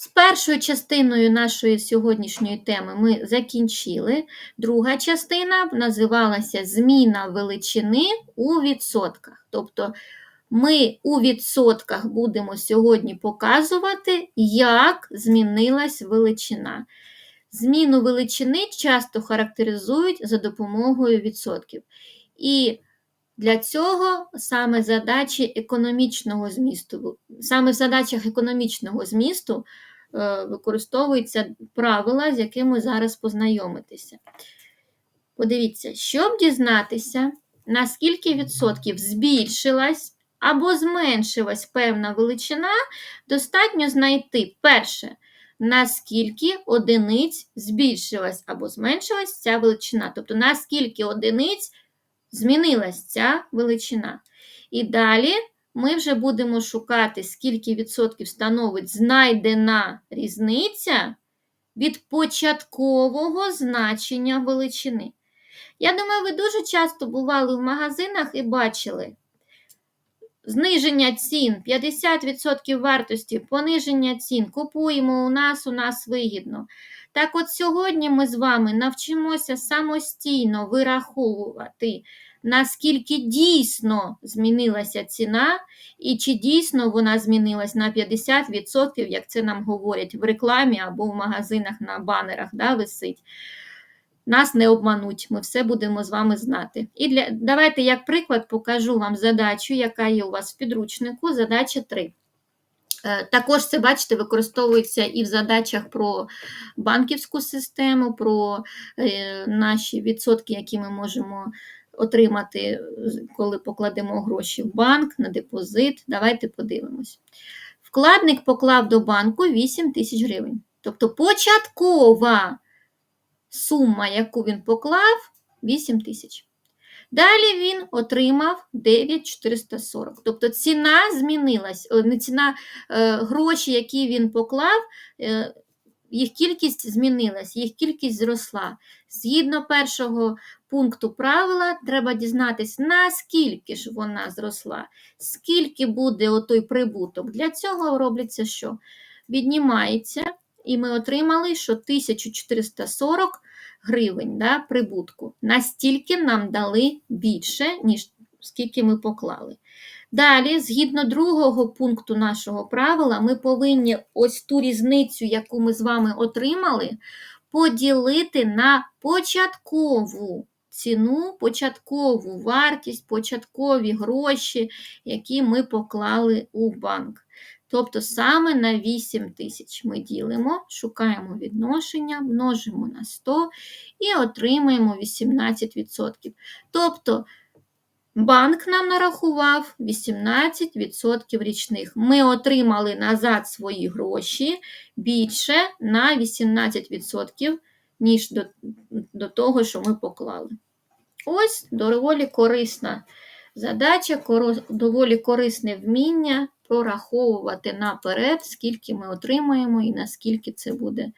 З першою частиною нашої сьогоднішньої теми ми закінчили. Друга частина називалася Зміна величини у відсотках. Тобто ми у відсотках будемо сьогодні показувати, як змінилась величина. Зміну величини часто характеризують за допомогою відсотків. І для цього саме задачі економічного змісту, саме в задачах економічного змісту використовуються правила, з якими зараз познайомитеся. Подивіться, щоб дізнатися, на скільки відсотків збільшилась або зменшилась певна величина, достатньо знайти перше, наскільки одиниць збільшилась або зменшилась ця величина. Тобто, наскільки одиниць змінилась ця величина. І далі ми вже будемо шукати, скільки відсотків становить знайдена різниця від початкового значення величини. Я думаю, ви дуже часто бували в магазинах і бачили зниження цін, 50% вартості, пониження цін, купуємо у нас, у нас вигідно. Так от сьогодні ми з вами навчимося самостійно вираховувати, наскільки дійсно змінилася ціна, і чи дійсно вона змінилась на 50%, як це нам говорять в рекламі або в магазинах на банерах да, висить. Нас не обмануть, ми все будемо з вами знати. І для, давайте, як приклад, покажу вам задачу, яка є у вас в підручнику, задача 3. Е, Також це, бачите, використовується і в задачах про банківську систему, про е, наші відсотки, які ми можемо отримати, коли покладемо гроші в банк на депозит. Давайте подивимось. Вкладник поклав до банку 8 тисяч гривень. Тобто початкова сума, яку він поклав, 8 тисяч. Далі він отримав 9440. Тобто ціна змінилась, не ціна е, гроші, які він поклав, е, їх кількість змінилась, їх кількість зросла. Згідно першого пункту правила, треба дізнатися, наскільки ж вона зросла, скільки буде отой прибуток. Для цього робиться що? Віднімається, і ми отримали, що 1440 гривень да, прибутку. Настільки нам дали більше, ніж скільки ми поклали. Далі, згідно другого пункту нашого правила, ми повинні ось ту різницю, яку ми з вами отримали, поділити на початкову ціну, початкову вартість, початкові гроші, які ми поклали у банк. Тобто саме на 8 тисяч ми ділимо, шукаємо відношення, множимо на 100 і отримаємо 18%. Тобто банк нам нарахував 18% річних. Ми отримали назад свої гроші більше на 18%, ніж до, до того, що ми поклали. Ось доволі корисна задача, доволі корисне вміння прораховувати наперед, скільки ми отримаємо і наскільки це буде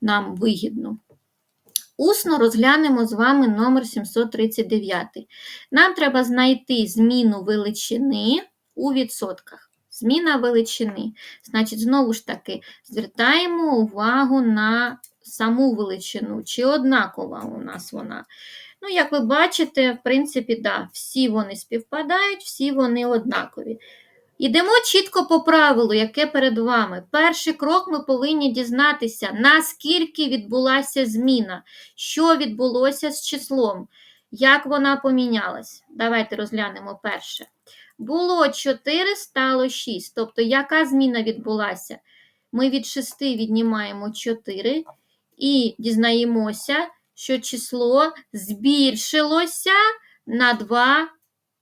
нам вигідно. Усно розглянемо з вами номер 739. Нам треба знайти зміну величини у відсотках. Зміна величини. Значить, знову ж таки, звертаємо увагу на саму величину, чи однакова у нас вона. Ну, як ви бачите, в принципі, да, всі вони співпадають, всі вони однакові. Йдемо чітко по правилу, яке перед вами. Перший крок ми повинні дізнатися, наскільки відбулася зміна, що відбулося з числом, як вона помінялась. Давайте розглянемо перше. Було 4, стало 6. Тобто, яка зміна відбулася? Ми від 6 віднімаємо 4 і дізнаємося, що число збільшилося на 2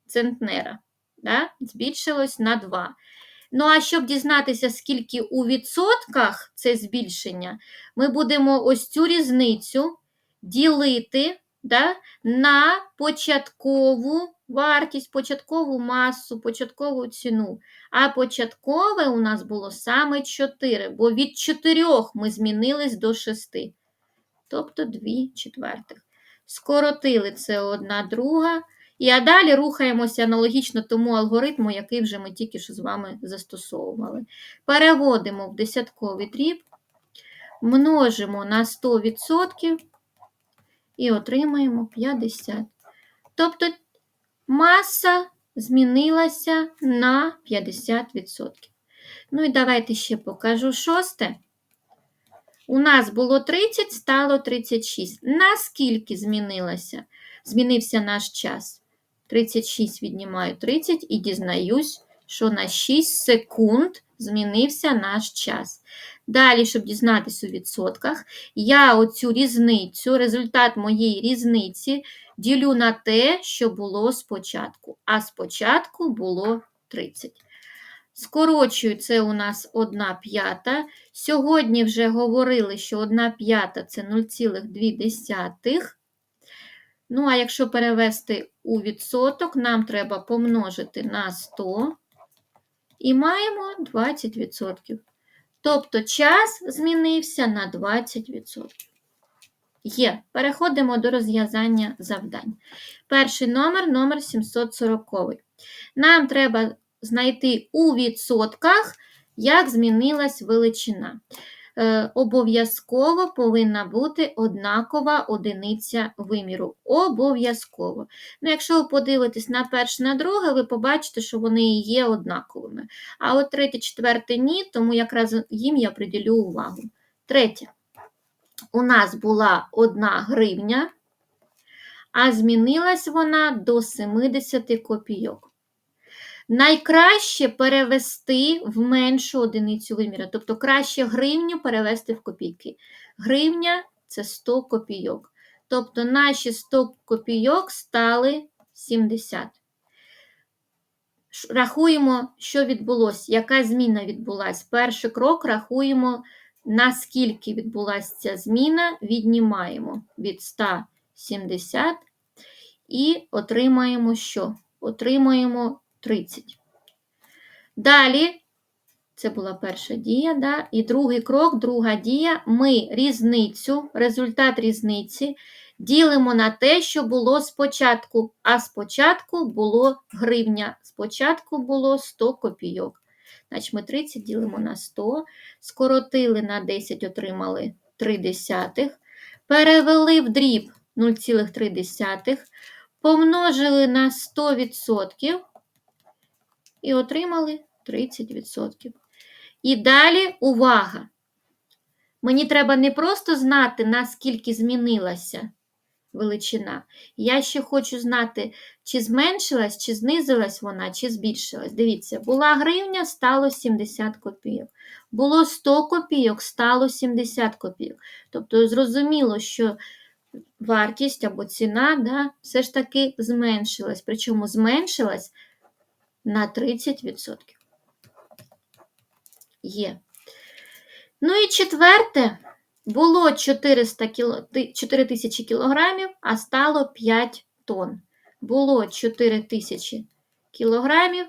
центнера да, збільшилось на 2. Ну, а щоб дізнатися, скільки у відсотках це збільшення, ми будемо ось цю різницю ділити да, на початкову вартість, початкову масу, початкову ціну. А початкове у нас було саме 4, бо від 4 ми змінились до 6. Тобто 2 четвертих. Скоротили це одна друга. І а далі рухаємося аналогічно тому алгоритму, який вже ми тільки що з вами застосовували. Переводимо в десятковий дріб, множимо на 100% і отримаємо 50. Тобто маса змінилася на 50%. Ну і давайте ще покажу шосте. У нас було 30, стало 36. Наскільки змінилося? Змінився наш час. 36 віднімаю 30 і дізнаюсь, що на 6 секунд змінився наш час. Далі, щоб дізнатися у відсотках, я оцю різницю, результат моєї різниці ділю на те, що було спочатку. А спочатку було 30. Скорочую, це у нас 1 п'ята. Сьогодні вже говорили, що 1 п'ята це 0,2. Ну, а якщо перевести у відсоток, нам треба помножити на 100 і маємо 20%. Тобто час змінився на 20%. Є. Переходимо до розв'язання завдань. Перший номер номер 740. Нам треба знайти у відсотках, як змінилась величина. Е, обов'язково повинна бути однакова одиниця виміру. Обов'язково. Ну, Якщо ви подивитесь на перше, на друге, ви побачите, що вони є однаковими. А от третє, четверте ні, тому якраз їм я приділю увагу. Третє. У нас була 1 гривня, а змінилась вона до 70 копійок. Найкраще перевести в меншу одиницю виміру. Тобто краще гривню перевести в копійки. Гривня це 100 копійок. Тобто наші 100 копійок стали 70. Рахуємо, що відбулося, яка зміна відбулася. Перший крок рахуємо, наскільки відбулася ця зміна, віднімаємо від 170 і отримаємо що? Отримаємо 30. Далі, це була перша дія, да? і другий крок, друга дія, ми різницю, результат різниці ділимо на те, що було спочатку, а спочатку було гривня, спочатку було 100 копійок. Значить, ми 30 ділимо на 100, скоротили на 10, отримали 3 десятих, перевели в дріб 0,3, помножили на 100%, і отримали 30%. І далі увага! Мені треба не просто знати, наскільки змінилася величина. Я ще хочу знати, чи зменшилась, чи знизилась вона, чи збільшилась. Дивіться, була гривня, стало 70 копійок. Було 100 копійок, стало 70 копійок. Тобто, зрозуміло, що вартість або ціна да, все ж таки зменшилась. Причому зменшилась на 30%. Є. Ну і четверте, було 400 кіло, 4 тисячі кілограмів, а стало 5 тонн. Було 4 тисячі кілограмів,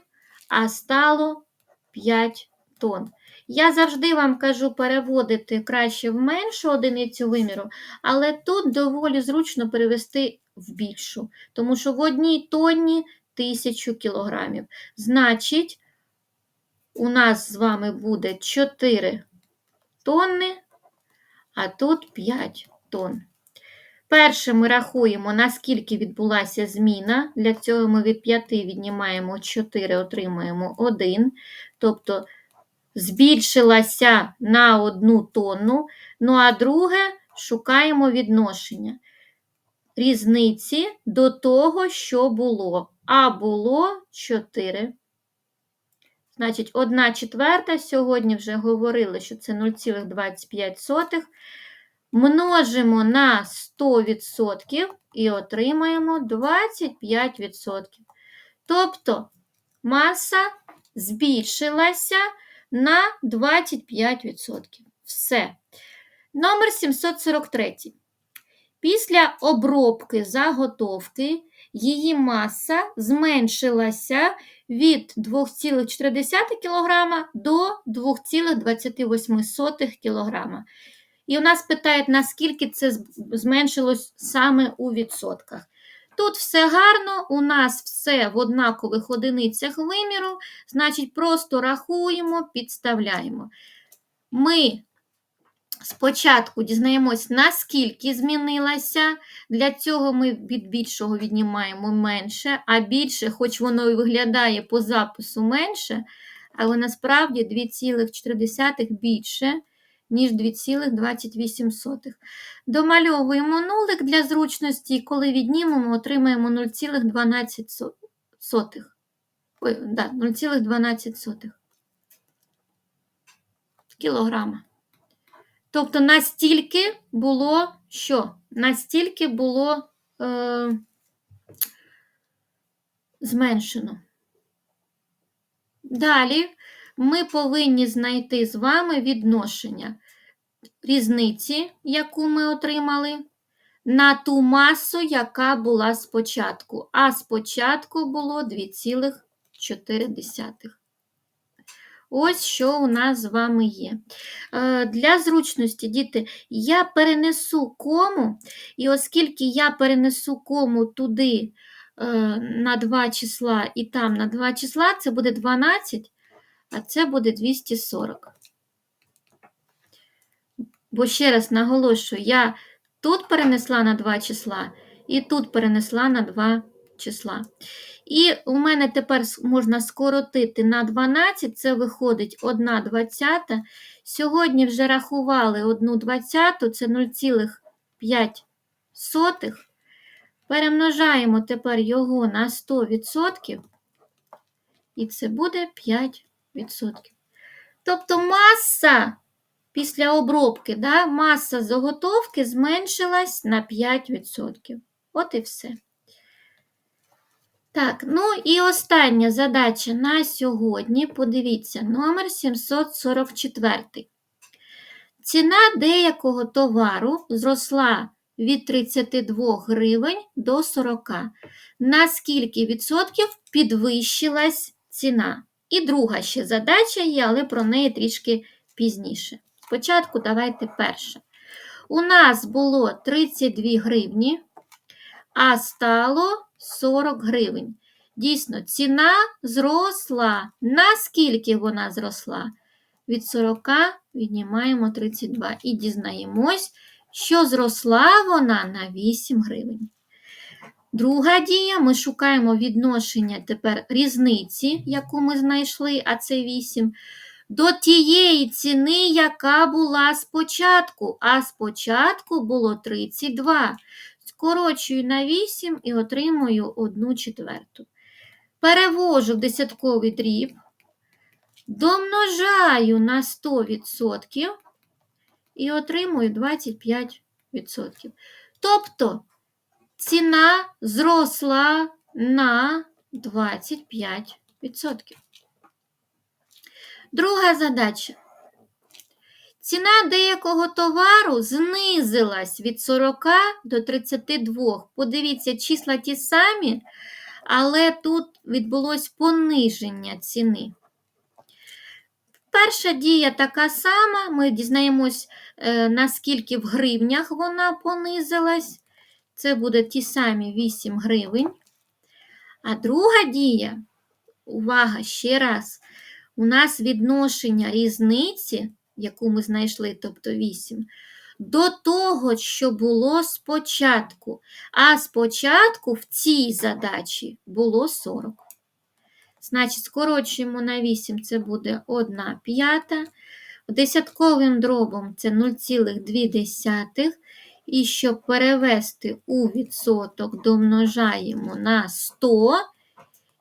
а стало 5 тонн. Я завжди вам кажу переводити краще в меншу одиницю виміру, але тут доволі зручно перевести в більшу, тому що в одній тонні тисячу кілограмів. Значить, у нас з вами буде 4 тонни, а тут 5 тонн. Перше ми рахуємо, наскільки відбулася зміна. Для цього ми від 5 віднімаємо 4, отримаємо 1. Тобто збільшилася на 1 тонну. Ну, а друге шукаємо відношення різниці до того, що було. А було 4. Значить, 1 четверта, сьогодні вже говорили, що це 0,25. Множимо на 100% і отримаємо 25%. Тобто маса збільшилася на 25%. Все. Номер 743. Після обробки заготовки її маса зменшилася від 2,4 кг до 2,28 кг. І у нас питають, наскільки це зменшилось саме у відсотках. Тут все гарно, у нас все в однакових одиницях виміру, значить, просто рахуємо, підставляємо. Ми спочатку дізнаємось, наскільки змінилася. Для цього ми від більшого віднімаємо менше, а більше, хоч воно і виглядає по запису менше, але насправді 2,4 більше, ніж 2,28. Домальовуємо нулик для зручності, і коли віднімемо, отримаємо 0,12. Ой, да, 0,12 кілограма. Тобто настільки було що? Настільки було е, зменшено. Далі ми повинні знайти з вами відношення різниці, яку ми отримали, на ту масу, яка була спочатку. А спочатку було 2,4. Ось що у нас з вами є. Е, Для зручності, діти, я перенесу кому, і оскільки я перенесу кому туди е, на 2 числа і там на 2 числа, це буде 12, а це буде 240. Бо ще раз наголошую, я тут перенесла на 2 числа і тут перенесла на 2 числа. І у мене тепер можна скоротити на 12, це виходить 1 двадцята. Сьогодні вже рахували 1 двадцяту, це 0,5. Перемножаємо тепер його на 100%, і це буде 5%. Тобто маса після обробки, да, маса заготовки зменшилась на 5%. От і все. Так, ну і остання задача на сьогодні. Подивіться, номер 744. Ціна деякого товару зросла від 32 гривень до 40. На скільки відсотків підвищилась ціна? І друга ще задача є, але про неї трішки пізніше. Спочатку давайте перше. У нас було 32 гривні, а стало 40 гривень. Дійсно, ціна зросла. Наскільки вона зросла? Від 40 віднімаємо 32 і дізнаємось, що зросла вона на 8 гривень. Друга дія, ми шукаємо відношення тепер різниці, яку ми знайшли, а це 8, до тієї ціни, яка була спочатку. А спочатку було 32. Скорочую на 8 і отримую 1 четверту. Перевожу в десятковий дріб, домножаю на 100% і отримую 25%. Тобто ціна зросла на 25%. Друга задача. Ціна деякого товару знизилась від 40 до 32. Подивіться, числа ті самі, але тут відбулось пониження ціни. Перша дія така сама, ми дізнаємось, е, наскільки в гривнях вона понизилась. Це буде ті самі 8 гривень. А друга дія, увага, ще раз, у нас відношення різниці яку ми знайшли, тобто 8, до того, що було спочатку. А спочатку в цій задачі було 40. Значить, скорочуємо на 8, це буде 1 п'ята. Десятковим дробом це 0,2. І щоб перевести у відсоток, домножаємо на 100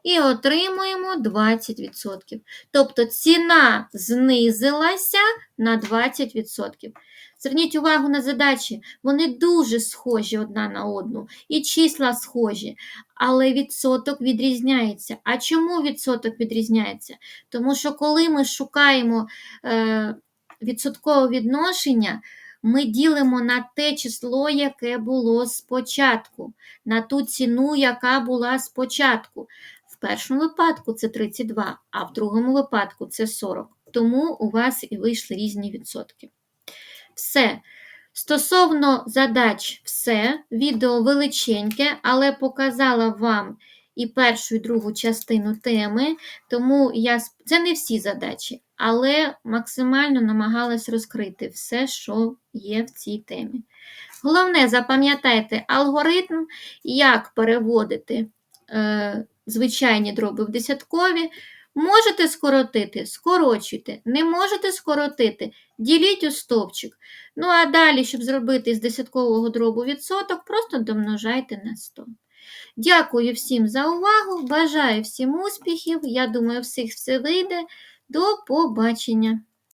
і отримуємо 20%. Тобто ціна знизилася на 20%. Зверніть увагу на задачі, вони дуже схожі одна на одну, і числа схожі, але відсоток відрізняється. А чому відсоток відрізняється? Тому що коли ми шукаємо е, відсоткове відношення, ми ділимо на те число, яке було спочатку, на ту ціну, яка була спочатку. Першому випадку це 32, а в другому випадку це 40. Тому у вас і вийшли різні відсотки. Все. Стосовно задач, все. Відео величеньке, але показала вам і першу, і другу частину теми, тому я це не всі задачі, але максимально намагалась розкрити все, що є в цій темі. Головне, запам'ятайте алгоритм, як переводити е, звичайні дроби в десяткові. Можете скоротити, скорочуйте. Не можете скоротити, діліть у стовпчик. Ну а далі, щоб зробити з десяткового дробу відсоток, просто домножайте на 100. Дякую всім за увагу. Бажаю всім успіхів. Я думаю, всіх все вийде. До побачення!